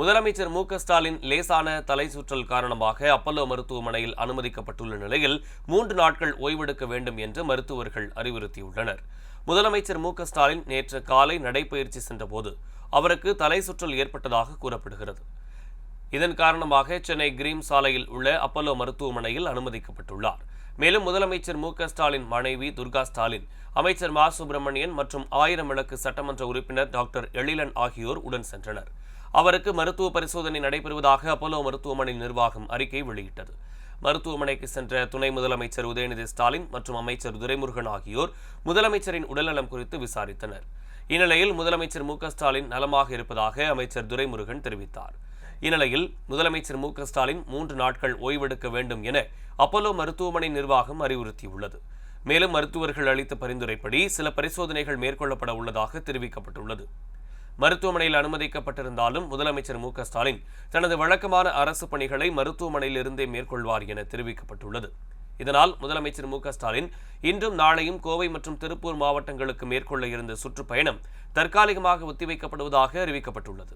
முதலமைச்சர் மு ஸ்டாலின் லேசான தலை சுற்றல் காரணமாக அப்பல்லோ மருத்துவமனையில் அனுமதிக்கப்பட்டுள்ள நிலையில் மூன்று நாட்கள் ஓய்வெடுக்க வேண்டும் என்று மருத்துவர்கள் அறிவுறுத்தியுள்ளனர். முதலமைச்சர் மு ஸ்டாலின் நேற்று காலை நடைபயிற்சி சென்றபோது அவருக்கு தலை சுற்றல் ஏற்பட்டதாக கூறப்படுகிறது. இதன் காரணமாக சென்னை கிரீம் சாலையில் உள்ள அப்பல்லோ மருத்துவமனையில் அனுமதிக்கப்பட்டுள்ளார். மேலும் முதலமைச்சர் மு ஸ்டாலின் மனைவி துர்கா ஸ்டாலின் அமைச்சர் மா சுப்பிரமணியன் மற்றும் ஆயிரம் விளக்கு சட்டமன்ற உறுப்பினர் டாக்டர் எழிலன் ஆகியோர் உடன் சென்றனர். அவருக்கு மருத்துவ பரிசோதனை நடைபெறுவதாக அப்போலோ மருத்துவமனை நிர்வாகம் அறிக்கை வெளியிட்டது. மருத்துவமனைக்கு சென்ற துணை முதலமைச்சர் உதயநிதி ஸ்டாலின் மற்றும் அமைச்சர் துரைமுருகன் ஆகியோர் முதலமைச்சரின் உடல்நலம் குறித்து விசாரித்தனர். இந்நிலையில் முதலமைச்சர் மு ஸ்டாலின் நலமாக இருப்பதாக அமைச்சர் துரைமுருகன் தெரிவித்தார். இந்நிலையில் முதலமைச்சர் மு ஸ்டாலின் மூன்று நாட்கள் ஓய்வெடுக்க வேண்டும் என அப்போலோ மருத்துவமனை நிர்வாகம் அறிவுறுத்தியுள்ளது. மேலும் மருத்துவர்கள் அளித்த பரிந்துரைப்படி சில பரிசோதனைகள் மேற்கொள்ளப்பட உள்ளதாக தெரிவிக்கப்பட்டுள்ளது. மருத்துவமனையில் அனுமதிக்கப்பட்டிருந்தாலும் முதலமைச்சர் மு ஸ்டாலின் தனது வழக்கமான அரசு பணிகளை மருத்துவமனையில் இருந்தே மேற்கொள்வார் என தெரிவிக்கப்பட்டுள்ளது. இதனால் முதலமைச்சர் மு ஸ்டாலின் இன்றும் நாளையும் கோவை மற்றும் திருப்பூர் மாவட்டங்களுக்கு மேற்கொள்ள இருந்த சுற்றுப்பயணம் தற்காலிகமாக ஒத்திவைக்கப்படுவதாக அறிவிக்கப்பட்டுள்ளது.